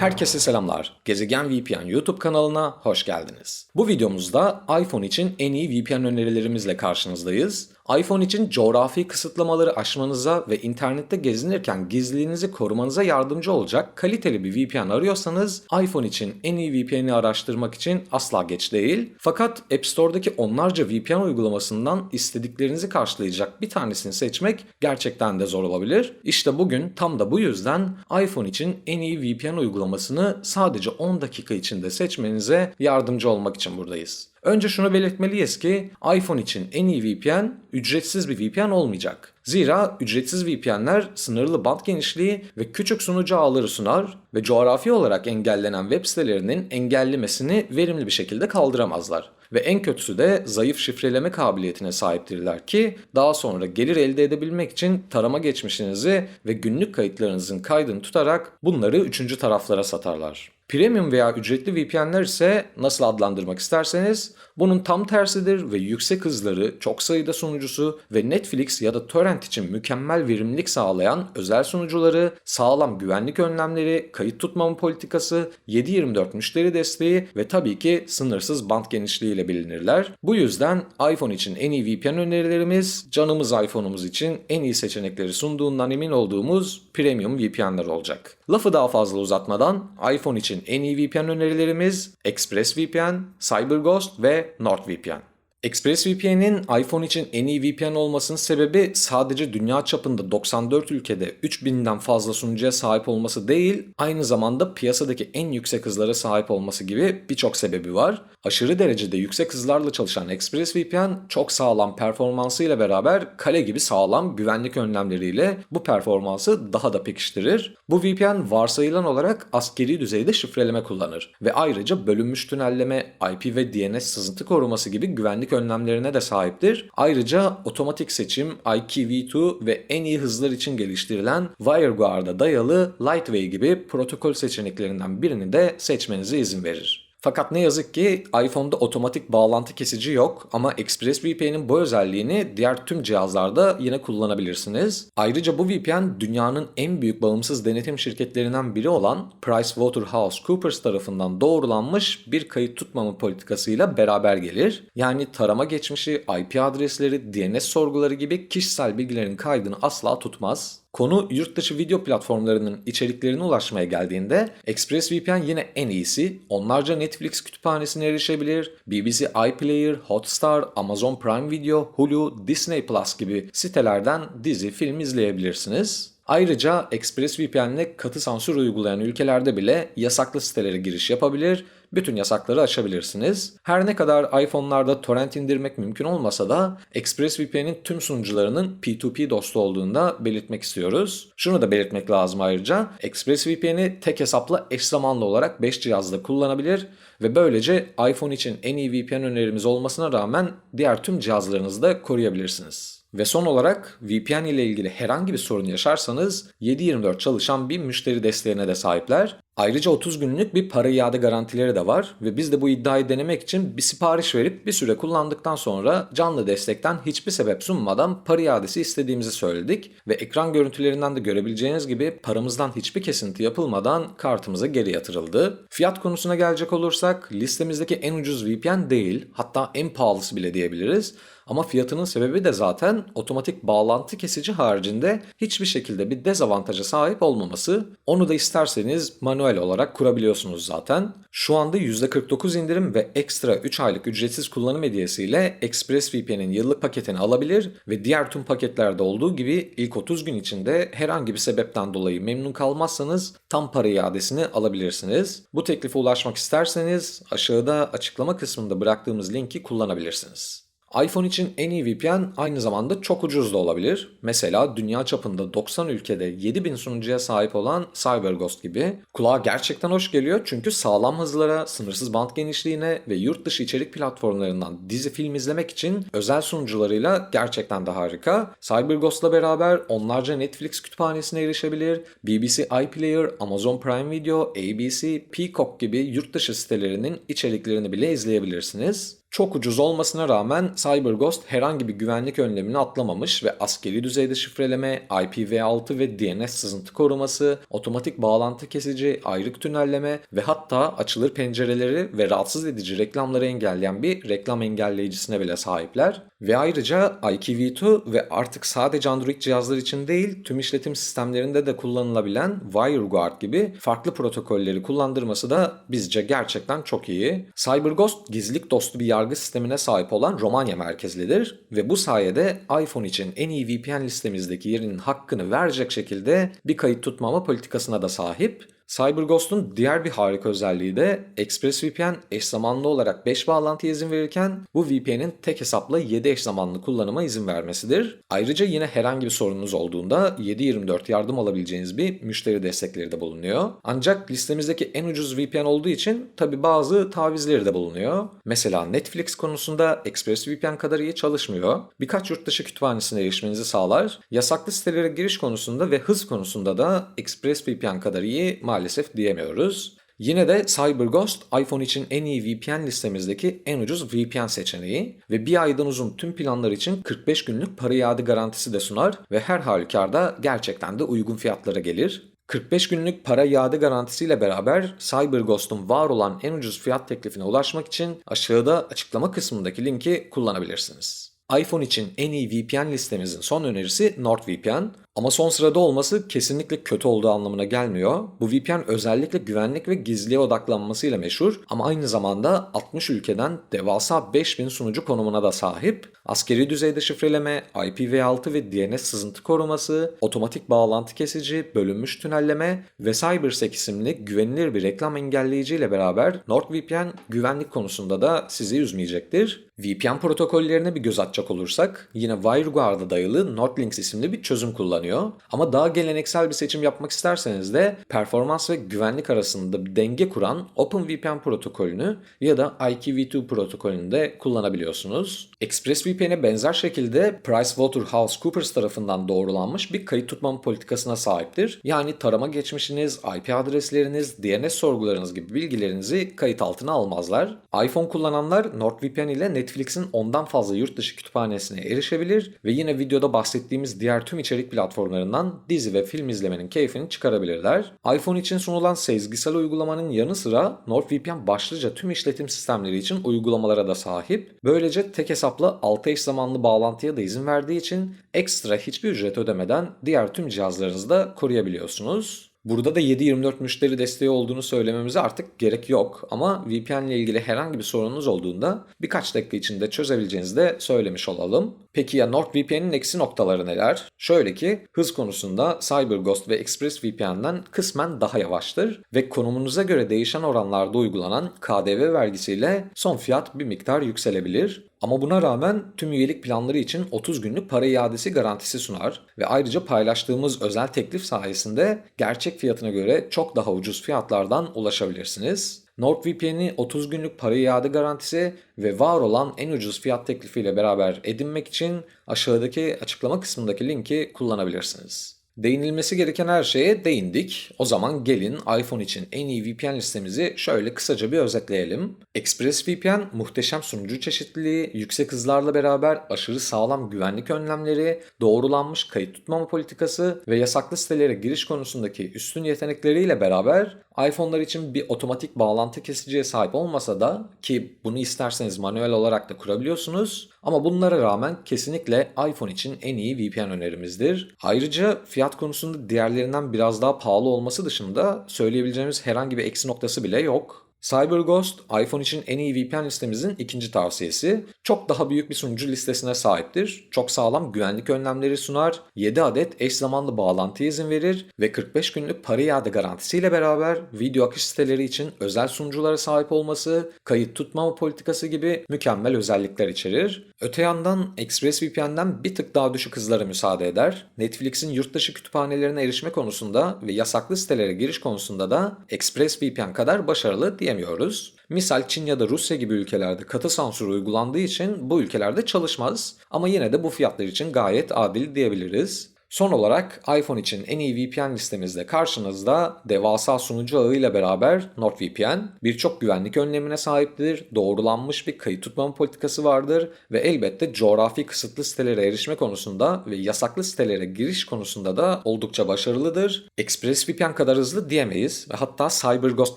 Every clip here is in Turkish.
Herkese selamlar. Gezegen VPN YouTube kanalına hoş geldiniz. Bu videomuzda iPhone için en iyi VPN önerilerimizle karşınızdayız. iPhone için coğrafi kısıtlamaları aşmanıza ve internette gezinirken gizliliğinizi korumanıza yardımcı olacak kaliteli bir VPN arıyorsanız iPhone için en iyi VPN'i araştırmak için asla geç değil. Fakat App Store'daki onlarca VPN uygulamasından istediklerinizi karşılayacak bir tanesini seçmek gerçekten de zor olabilir. İşte bugün tam da bu yüzden iPhone için en iyi VPN uygulamasını sadece 10 dakika içinde seçmenize yardımcı olmak için buradayız. Önce şunu belirtmeliyiz ki iPhone için en iyi VPN ücretsiz bir VPN olmayacak. Zira ücretsiz VPN'ler sınırlı band genişliği ve küçük sunucu ağları sunar ve coğrafi olarak engellenen web sitelerinin engellemesini verimli bir şekilde kaldıramazlar. Ve en kötüsü de zayıf şifreleme kabiliyetine sahiptirler ki daha sonra gelir elde edebilmek için tarama geçmişinizi ve günlük kayıtlarınızın kaydını tutarak bunları üçüncü taraflara satarlar. Premium veya ücretli VPN'ler ise nasıl adlandırmak isterseniz bunun tam tersidir ve yüksek hızları, çok sayıda sunucusu ve Netflix ya da torrent için mükemmel verimlilik sağlayan özel sunucuları, sağlam güvenlik önlemleri, kayıt tutmama politikası, 7/24 müşteri desteği ve tabii ki sınırsız band genişliği ile bilinirler. Bu yüzden iPhone için en iyi VPN önerilerimiz, canımız iPhone'umuz için en iyi seçenekleri sunduğundan emin olduğumuz premium VPN'ler olacak. Lafı daha fazla uzatmadan iPhone için en iyi VPN önerilerimiz ExpressVPN, CyberGhost ve NordVPN. ExpressVPN'in iPhone için en iyi VPN olmasının sebebi sadece dünya çapında 94 ülkede 3000'den fazla sunucuya sahip olması değil, aynı zamanda piyasadaki en yüksek hızlara sahip olması gibi birçok sebebi var. Aşırı derecede yüksek hızlarla çalışan ExpressVPN çok sağlam performansıyla beraber kale gibi sağlam güvenlik önlemleriyle bu performansı daha da pekiştirir. Bu VPN varsayılan olarak askeri düzeyde şifreleme kullanır ve ayrıca bölünmüş tünelleme, IP ve DNS sızıntı koruması gibi güvenlik önlemlerine de sahiptir. Ayrıca otomatik seçim, IKV2 ve en iyi hızlar için geliştirilen WireGuard'a dayalı Lightway gibi protokol seçeneklerinden birini de seçmenize izin verir. Fakat ne yazık ki iPhone'da otomatik bağlantı kesici yok ama ExpressVPN'in bu özelliğini diğer tüm cihazlarda yine kullanabilirsiniz. Ayrıca bu VPN dünyanın en büyük bağımsız denetim şirketlerinden biri olan PricewaterhouseCoopers tarafından doğrulanmış bir kayıt tutmama politikasıyla beraber gelir. Yani tarama geçmişi, IP adresleri, DNS sorguları gibi kişisel bilgilerin kaydını asla tutmaz. Konu yurt dışı video platformlarının içeriklerine ulaşmaya geldiğinde ExpressVPN yine en iyisi. Onlarca Netflix kütüphanesine erişebilir, BBC iPlayer, Hotstar, Amazon Prime Video, Hulu, Disney Plus gibi sitelerden dizi, film izleyebilirsiniz. Ayrıca ExpressVPN ile katı sansür uygulayan ülkelerde bile yasaklı sitelere giriş yapabilir, bütün yasakları açabilirsiniz. Her ne kadar iPhone'larda torrent indirmek mümkün olmasa da ExpressVPN'in tüm sunucularının P2P dostu olduğunu da belirtmek istiyoruz. Şunu da belirtmek lazım ayrıca. ExpressVPN'i tek hesapla eş zamanlı olarak 5 cihazda kullanabilir ve böylece iPhone için en iyi VPN önerimiz olmasına rağmen diğer tüm cihazlarınızı koruyabilirsiniz. Ve son olarak VPN ile ilgili herhangi bir sorun yaşarsanız 7/24 çalışan bir müşteri desteğine de sahipler. Ayrıca 30 günlük bir para iade garantileri de var ve biz de bu iddiayı denemek için bir sipariş verip bir süre kullandıktan sonra canlı destekten hiçbir sebep sunmadan para iadesi istediğimizi söyledik ve ekran görüntülerinden de görebileceğiniz gibi paramızdan hiçbir kesinti yapılmadan kartımıza geri yatırıldı. Fiyat konusuna gelecek olursak listemizdeki en ucuz VPN değil hatta en pahalısı bile diyebiliriz. Ama fiyatının sebebi de zaten otomatik bağlantı kesici haricinde hiçbir şekilde bir dezavantaja sahip olmaması. Onu da isterseniz manuel olarak kurabiliyorsunuz zaten. Şu anda %49 indirim ve ekstra 3 aylık ücretsiz kullanım hediyesiyle ExpressVPN'in yıllık paketini alabilir ve diğer tüm paketlerde olduğu gibi ilk 30 gün içinde herhangi bir sebepten dolayı memnun kalmazsanız tam para iadesini alabilirsiniz. Bu teklife ulaşmak isterseniz aşağıda açıklama kısmında bıraktığımız linki kullanabilirsiniz. iPhone için en iyi VPN aynı zamanda çok ucuz da olabilir. Mesela dünya çapında 90 ülkede 7000 sunucuya sahip olan CyberGhost gibi. Kulağa gerçekten hoş geliyor çünkü sağlam hızlara, sınırsız band genişliğine ve yurt dışı içerik platformlarından dizi film izlemek için özel sunucularıyla gerçekten de harika. CyberGhost'la beraber onlarca Netflix kütüphanesine erişebilir, BBC iPlayer, Amazon Prime Video, ABC, Peacock gibi yurt dışı sitelerinin içeriklerini bile izleyebilirsiniz. Çok ucuz olmasına rağmen CyberGhost herhangi bir güvenlik önlemini atlamamış ve askeri düzeyde şifreleme, IPv6 ve DNS sızıntı koruması, otomatik bağlantı kesici, ayrık tünelleme ve hatta açılır pencereleri ve rahatsız edici reklamları engelleyen bir reklam engelleyicisine bile sahipler. Ve ayrıca IKV2 ve artık sadece Android cihazlar için değil tüm işletim sistemlerinde de kullanılabilen WireGuard gibi farklı protokolleri kullandırması da bizce gerçekten çok iyi. CyberGhost gizlilik dostu bir yargı sistemine sahip olan Romanya merkezlidir ve bu sayede iPhone için en iyi VPN listemizdeki yerinin hakkını verecek şekilde bir kayıt tutmama politikasına da sahip. CyberGhost'un diğer bir harika özelliği de ExpressVPN eş zamanlı olarak 5 bağlantıya izin verirken bu VPN'in tek hesapla 7 eş zamanlı kullanıma izin vermesidir. Ayrıca yine herhangi bir sorununuz olduğunda 7/24 yardım alabileceğiniz bir müşteri destekleri de bulunuyor. Ancak listemizdeki en ucuz VPN olduğu için tabi bazı tavizleri de bulunuyor. Mesela Netflix konusunda ExpressVPN kadar iyi çalışmıyor. Birkaç yurt dışı kütüphanesine erişmenizi sağlar. Yasaklı sitelere giriş konusunda ve hız konusunda da ExpressVPN kadar iyi maalesef maalesef diyemiyoruz. Yine de CyberGhost iPhone için en iyi VPN listemizdeki en ucuz VPN seçeneği ve bir aydan uzun tüm planlar için 45 günlük para iade garantisi de sunar ve her halükarda gerçekten de uygun fiyatlara gelir. 45 günlük para iade garantisiyle beraber CyberGhost'un var olan en ucuz fiyat teklifine ulaşmak için aşağıda açıklama kısmındaki linki kullanabilirsiniz. iPhone için en iyi VPN listemizin son önerisi NordVPN. Ama son sırada olması kesinlikle kötü olduğu anlamına gelmiyor. Bu VPN özellikle güvenlik ve gizliye odaklanmasıyla meşhur ama aynı zamanda 60 ülkeden devasa 5000 sunucu konumuna da sahip. Askeri düzeyde şifreleme, IPv6 ve DNS sızıntı koruması, otomatik bağlantı kesici, bölünmüş tünelleme ve CyberSec isimli güvenilir bir reklam engelleyici beraber NordVPN güvenlik konusunda da sizi üzmeyecektir. VPN protokollerine bir göz atacak olursak yine WireGuard'a dayalı NordLynx isimli bir çözüm kullanıyor. Ama daha geleneksel bir seçim yapmak isterseniz de performans ve güvenlik arasında bir denge kuran OpenVPN protokolünü ya da IKV2 protokolünü de kullanabiliyorsunuz. ExpressVPN'e benzer şekilde PricewaterhouseCoopers tarafından doğrulanmış bir kayıt tutmam politikasına sahiptir. Yani tarama geçmişiniz, IP adresleriniz, DNS sorgularınız gibi bilgilerinizi kayıt altına almazlar. iPhone kullananlar NordVPN ile Netflix'in ondan fazla yurt dışı kütüphanesine erişebilir ve yine videoda bahsettiğimiz diğer tüm içerik platformlarından dizi ve film izlemenin keyfini çıkarabilirler. iPhone için sunulan sezgisel uygulamanın yanı sıra NordVPN başlıca tüm işletim sistemleri için uygulamalara da sahip. Böylece tek hesapla 6 eş zamanlı bağlantıya da izin verdiği için ekstra hiçbir ücret ödemeden diğer tüm cihazlarınızı da koruyabiliyorsunuz. Burada da 7/24 müşteri desteği olduğunu söylememize artık gerek yok ama VPN ile ilgili herhangi bir sorununuz olduğunda birkaç dakika içinde çözebileceğinizi de söylemiş olalım. Peki ya NordVPN'in eksi noktaları neler? Şöyle ki hız konusunda CyberGhost ve ExpressVPN'den kısmen daha yavaştır ve konumunuza göre değişen oranlarda uygulanan KDV vergisiyle son fiyat bir miktar yükselebilir. Ama buna rağmen tüm üyelik planları için 30 günlük para iadesi garantisi sunar ve ayrıca paylaştığımız özel teklif sayesinde gerçek fiyatına göre çok daha ucuz fiyatlardan ulaşabilirsiniz. NordVPN'i 30 günlük para iade garantisi ve var olan en ucuz fiyat teklifiyle beraber edinmek için aşağıdaki açıklama kısmındaki linki kullanabilirsiniz. Değinilmesi gereken her şeye değindik. O zaman gelin iPhone için en iyi VPN listemizi şöyle kısaca bir özetleyelim. ExpressVPN muhteşem sunucu çeşitliliği, yüksek hızlarla beraber aşırı sağlam güvenlik önlemleri, doğrulanmış kayıt tutmama politikası ve yasaklı sitelere giriş konusundaki üstün yetenekleriyle beraber iPhone'lar için bir otomatik bağlantı kesiciye sahip olmasa da ki bunu isterseniz manuel olarak da kurabiliyorsunuz ama bunlara rağmen kesinlikle iPhone için en iyi VPN önerimizdir. Ayrıca fiyat konusunda diğerlerinden biraz daha pahalı olması dışında söyleyebileceğimiz herhangi bir eksi noktası bile yok. CyberGhost, iPhone için en iyi VPN listemizin ikinci tavsiyesi. Çok daha büyük bir sunucu listesine sahiptir. Çok sağlam güvenlik önlemleri sunar, 7 adet eş zamanlı bağlantı izin verir ve 45 günlük para iade garantisiyle beraber video akış siteleri için özel sunuculara sahip olması, kayıt tutmama politikası gibi mükemmel özellikler içerir. Öte yandan ExpressVPN'den bir tık daha düşük hızlara müsaade eder. Netflix'in yurt dışı kütüphanelerine erişme konusunda ve yasaklı sitelere giriş konusunda da ExpressVPN kadar başarılı diye diyemiyoruz. Misal Çin ya da Rusya gibi ülkelerde katı sansür uygulandığı için bu ülkelerde çalışmaz ama yine de bu fiyatlar için gayet adil diyebiliriz. Son olarak iPhone için en iyi VPN listemizde karşınızda devasa sunucu ağıyla beraber NordVPN birçok güvenlik önlemine sahiptir, doğrulanmış bir kayıt tutmama politikası vardır ve elbette coğrafi kısıtlı sitelere erişme konusunda ve yasaklı sitelere giriş konusunda da oldukça başarılıdır. ExpressVPN kadar hızlı diyemeyiz ve hatta CyberGhost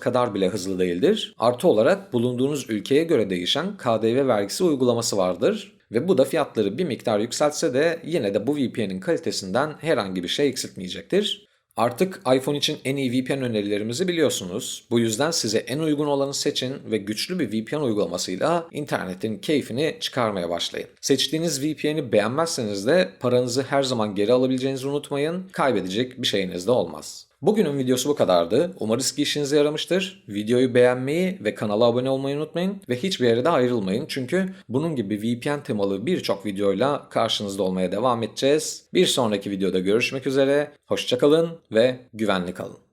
kadar bile hızlı değildir. Artı olarak bulunduğunuz ülkeye göre değişen KDV vergisi uygulaması vardır. Ve bu da fiyatları bir miktar yükseltse de yine de bu VPN'in kalitesinden herhangi bir şey eksiltmeyecektir. Artık iPhone için en iyi VPN önerilerimizi biliyorsunuz. Bu yüzden size en uygun olanı seçin ve güçlü bir VPN uygulamasıyla internetin keyfini çıkarmaya başlayın. Seçtiğiniz VPN'i beğenmezseniz de paranızı her zaman geri alabileceğinizi unutmayın. Kaybedecek bir şeyiniz de olmaz. Bugünün videosu bu kadardı. Umarız ki işinize yaramıştır. Videoyu beğenmeyi ve kanala abone olmayı unutmayın ve hiçbir yere de ayrılmayın. Çünkü bunun gibi VPN temalı birçok videoyla karşınızda olmaya devam edeceğiz. Bir sonraki videoda görüşmek üzere. Hoşçakalın ve güvenli kalın.